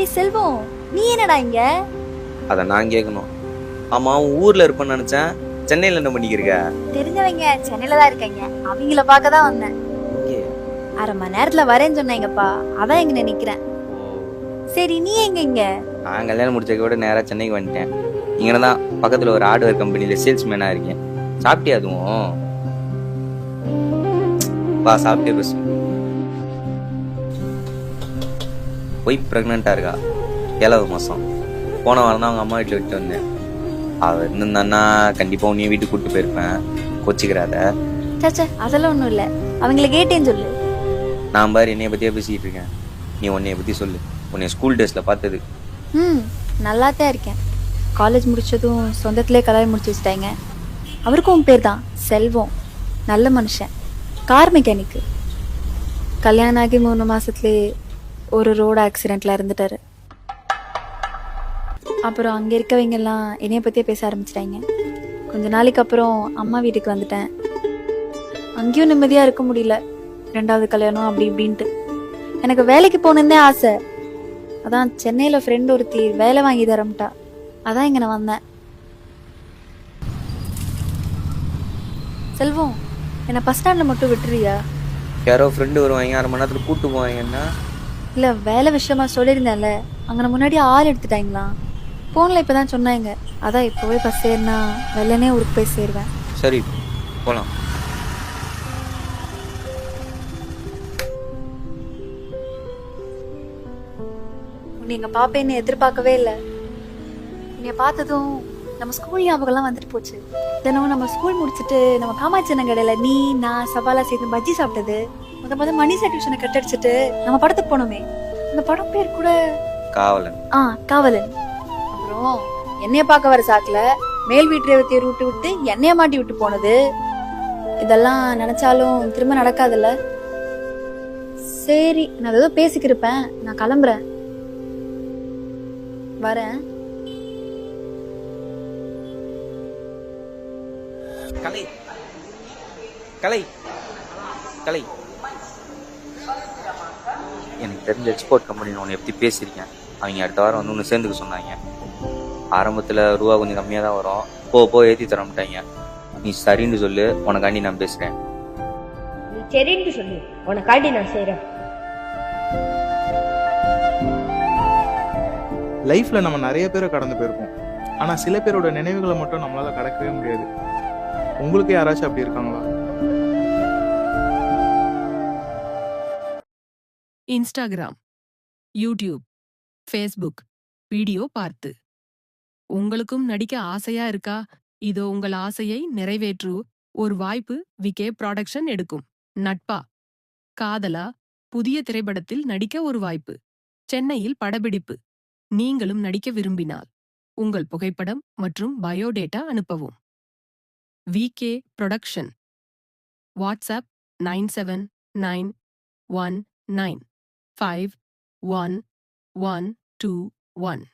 என்னடா இங்க? அதை நான் கேட்கணும் ஆமா உன் ஊர்ல இருப்பேன்னு நினைச்சேன். சென்னையில என்ன பண்ணிக்கிருக்க? தெரிஞ்சவங்க சென்னையில தான் இருக்காங்க. அவங்கள பார்க்க தான் வந்தேன். அரை மணி நேரத்துல வரேன்னு சொன்னாங்கப்பா. அதான் இங்க நிக்கிறேன் சரி நீ எங்க இங்க? நான் கல்யாணம் முடிச்சதுக்கு விட நேரா சென்னைக்கு வந்துட்டேன். இங்கே தான் பக்கத்துல ஒரு ஹார்ட்வேர் கம்பெனில சேல்ஸ்மேனா இருக்கேன். சாப்பிட்டியா அதுவும்? வா சாப்பிட்டே பேசு ஒய்ஃப் ப்ரெக்னெண்ட்டாக இருக்கா? ஏழாவது மாதம் போன வாரம் தான் அவங்க அம்மா வீட்டில் விட்டு வந்தேன். அவள் இருந்திருந்தான்னா கண்டிப்பாக உன்னையும் வீட்டுக்கு கூப்பிட்டு போயிருப்பேன். கொச்சிக்கிறாத. சச்சா அதெல்லாம் ஒண்ணும் இல்ல. அவங்கள கேட்டேன்னு சொல்லு. நான் பாரு என்னைய பற்றியே பேசிக்கிட்டு இருக்கேன். நீ உன்னைய பற்றி சொல்லு. உன்னை ஸ்கூல் டேஸில் பார்த்தது. ம் நல்லா தான் இருக்கேன். காலேஜ் முடிச்சதும் சொந்தத்திலே கல்யாணம் முடிச்சு வச்சுட்டாங்க அவருக்கும் உன் பேர் தான் செல்வம். நல்ல மனுஷன். கார் மெக்கானிக்கு கல்யாணம் ஆகி மூணு மாசத்துலயே ஒரு ரோடு ஆக்சிடெண்ட்டில் இருந்துட்டாரு அப்புறம் அங்கே இருக்கவங்க எல்லாம் என்னைய பற்றியே பேச ஆரம்பிச்சிட்டாங்க. கொஞ்ச நாளைக்கு அப்புறம் அம்மா வீட்டுக்கு வந்துட்டேன். அங்கேயும் நிம்மதியாக இருக்க முடியல. ரெண்டாவது கல்யாணம் அப்படி இப்படின்ட்டு. எனக்கு வேலைக்கு போகணுன்னே ஆசை. அதான் சென்னையில் ஃப்ரெண்ட் ஒருத்தி வேலை வாங்கி தரம்ட்டா அதான் இங்கே நான் வந்தேன். செல்வம் என்னை பஸ் ஸ்டாண்டில் மட்டும் விட்டுறியா? யாரோ ஃப்ரெண்டு வருவாங்க அரை மணி நேரத்தில் கூப்பிட்டு போவாங்கன்னா இல்ல வேலை விஷயமா சொல்லியிருந்தேன்ல. அங்கே முன்னாடி ஆள் எடுத்துட்டாங்களாம் போன்ல இப்பதான் சொன்னாங்க. அதான் இப்போவே பஸ் ஏறினா வெள்ளனே ஊருக்கு போய் சேருவேன். சரி போகலாம் எங்க பாப்பேன்னு எதிர்பார்க்கவே இல்லை. உன்னைய பார்த்ததும் நம்ம ஸ்கூல் ஞாபகம்லாம் வந்துட்டு போச்சு. தினமும் நம்ம ஸ்கூல் முடிச்சுட்டு நம்ம காமாட்சி கடையில நீ நான் சவாலா சேர்ந்து பஜ்ஜி சாப்பிட்டது. முத முத மணி சர்டிஃபிகேஷனை கட்டடிச்சிட்டு நம்ம படத்துக்கு போனோமே. அந்த படம் பேர் கூட காவலன். ஆ காவலன். அப்புறம் என்னைய பார்க்க வர சாக்குல மேல் வீட்டு ரேவதியை விட்டு விட்டு என்னைய மாட்டி விட்டு போனது. இதெல்லாம் நினைச்சாலும் திரும்ப நடக்காதுல்ல? சரி நான் ஏதோ பேசிக்கிருப்பேன். நான் கிளம்புறேன். வரேன். கலை. கலை. கலை. எனக்கு தெரிஞ்ச எக்ஸ்போர்ட் கம்பெனி ஒன்று எப்படி பேசியிருக்கேன். அவங்க அடுத்த வாரம் வந்து ஒன்று சேர்ந்துக்க சொன்னாங்க. ஆரம்பத்தில் ரூபா கொஞ்சம் கம்மியாக தான் வரும். போ போ ஏற்றி தரமாட்டாங்க நீ சரின்னு சொல்லு உனக்காண்டி நான் பேசுகிறேன் நீ சரின்னு சொல்லு உனக்காண்டி நான் செய்றேன். லைஃப்ல நம்ம நிறைய பேரை கடந்து போயிருப்போம் ஆனா சில பேரோட நினைவுகளை மட்டும் நம்மளால கடக்கவே முடியாது. உங்களுக்கு யாராச்சும் அப்படி இருக்காங்களா? இன்ஸ்டாகிராம் யூடியூப் ஃபேஸ்புக் வீடியோ பார்த்து. உங்களுக்கும் நடிக்க ஆசையா இருக்கா? இதோ உங்கள் ஆசையை நிறைவேற்று. ஒரு வாய்ப்பு விகே ப்ராடக்ஷன் எடுக்கும். நட்பா? காதலா? புதிய திரைப்படத்தில் நடிக்க ஒரு வாய்ப்பு. சென்னையில் படப்பிடிப்பு. நீங்களும் நடிக்க விரும்பினால் உங்கள் புகைப்படம் மற்றும் பயோடேட்டா அனுப்பவும். VK production. WhatsApp nine seven nine one nine. 5, 1, 1, 2, 1.